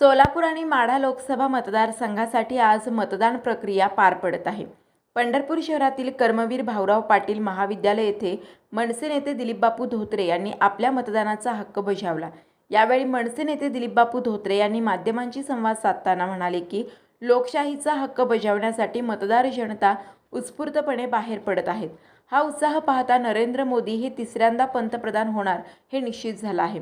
सोलापूर आणि माढा लोकसभा मतदारसंघासाठी आज मतदान प्रक्रिया पार पडत आहे. पंढरपूर शहरातील कर्मवीर भाऊराव पाटील महाविद्यालय येथे मनसे नेते दिलीपबापू धोत्रे यांनी आपल्या मतदानाचा हक्क बजावला. यावेळी मनसे नेते दिलीपबापू धोत्रे यांनी माध्यमांशी संवाद साधताना म्हणाले की लोकशाहीचा हक्क बजावण्यासाठी मतदार जनता उत्स्फूर्तपणे बाहेर पडत आहेत. हा उत्साह पाहता नरेंद्र मोदी हे तिसऱ्यांदा पंतप्रधान होणार हे निश्चित झालं आहे.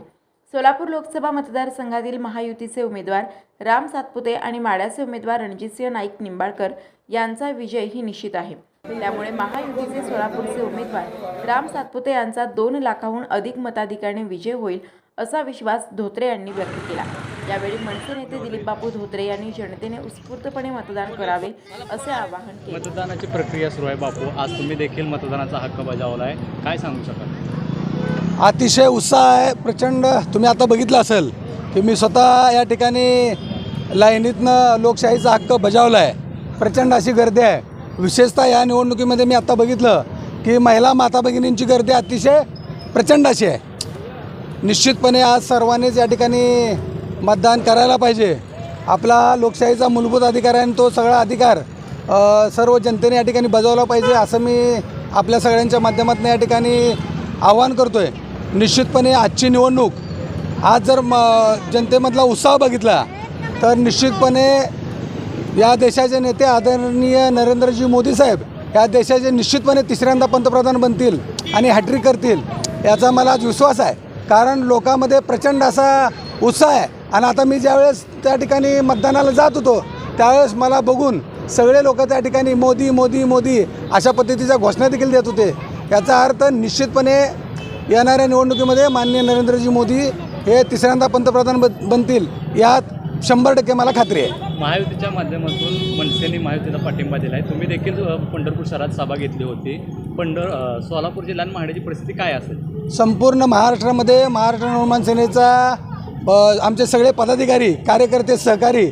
सोलापूर लोकसभा मतदारसंघातील महायुतीचे उमेदवार राम सातपुते आणि माड्याचे उमेदवार रणजितसिंह नाईक निंबाळकर यांचा विजय ही निश्चित आहे. त्यामुळे महायुतीचे सोलापूरचे उमेदवार राम सातपुते यांचा दोन लाखाहून अधिक मताधिकाने विजय होईल असा विश्वास धोत्रे यांनी व्यक्त केला. यावेळी मनसे नेते दिलीपबापू धोत्रे यांनी जनतेने उत्स्फूर्तपणे मतदान करावे असे आवाहन केले. मतदानाची प्रक्रिया सुरू आहे बापू. आज तुम्ही देखील मतदानाचा हक्क बजावला आहे काय सांगू शकाल? अतिशय उत्साह आहे प्रचंड. तुम्ही आता बघितलं असेल की मी स्वतः या ठिकाणी लाईनीतनं लोकशाहीचा हक्क बजावला आहे प्रचंड अशी गर्दी आहे. विशेषतः या निवडणुकीमध्ये मी आता बघितलं की महिला माता भगिनींची गर्दी अतिशय प्रचंड अशी आहे. निश्चितपणे आज सर्वांनीच या ठिकाणी मतदान करायला पाहिजे. आपला लोकशाहीचा मूलभूत अधिकार आहे आणि तो सगळा अधिकार सर्व जनतेने या ठिकाणी बजावला पाहिजे असं मी आपल्या सगळ्यांच्या माध्यमातून या ठिकाणी आवाहन करतो आहे निश्चितपणे आजची निवडणूक आज जर म जनतेमधला उत्साह बघितला तर निश्चितपणे या देशाचे नेते आदरणीय नरेंद्रजी मोदी साहेब या देशाचे निश्चितपणे तिसऱ्यांदा पंतप्रधान बनतील आणि हॅट्रिक करतील याचा मला आज विश्वास आहे. कारण लोकांमध्ये प्रचंड असा उत्साह आहे. आणि आता मी ज्यावेळेस त्या ठिकाणी मतदानाला जात होतो त्यावेळेस मला बघून सगळे लोक त्या ठिकाणी मोदी मोदी मोदी अशा पद्धतीच्या घोषणा देखील देत होते. याचा अर्थ निश्चितपणे येणाऱ्या निवडणुकीमध्ये माननीय नरेंद्रजी मोदी हे तिसऱ्यांदा पंतप्रधान बन बनतील यात शंभर टक्के मला खात्री आहे. महायुतीच्या माध्यमातून मनसेने महायुतीचा पाठिंबा दिला आहे तुम्ही देखील पंढरपूर शहरात सभा घेतली होती. पंढर सोलापूर जिल्हा आणि माहाडीची परिस्थिती काय असेल? संपूर्ण महाराष्ट्रामध्ये महाराष्ट्र निर्माण सेनेचा आमचे सगळे पदाधिकारी कार्यकर्ते सहकारी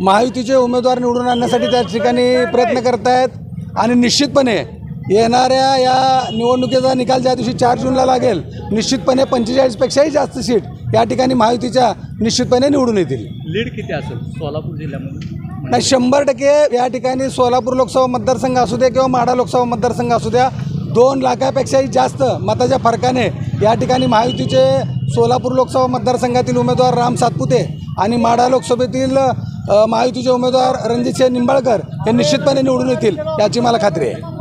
महायुतीचे उमेदवार निवडून आणण्यासाठी त्या ठिकाणी प्रयत्न करत आहेत आणि निश्चितपणे येणाऱ्या या निवडणुकीचा निकाल ज्या दिवशी चार जूनला लागेल निश्चितपणे पंचेचाळीसपेक्षाही जास्त सीट या ठिकाणी महायुतीच्या निश्चितपणे निवडून येतील. लीड किती असेल सोलापूर जिल्ह्यामध्ये? नाही शंभर टक्के या ठिकाणी सोलापूर लोकसभा मतदारसंघ असू द्या किंवा माढा लोकसभा मतदारसंघ असू द्या दोन लाखापेक्षाही जास्त मताच्या फरकाने या ठिकाणी महायुतीचे सोलापूर लोकसभा मतदारसंघातील उमेदवार राम सातपुते आणि माढा लोकसभेतील महायुतीचे उमेदवार रणजितसिंह निंबाळकर हे निश्चितपणे निवडून येतील याची मला खात्री आहे.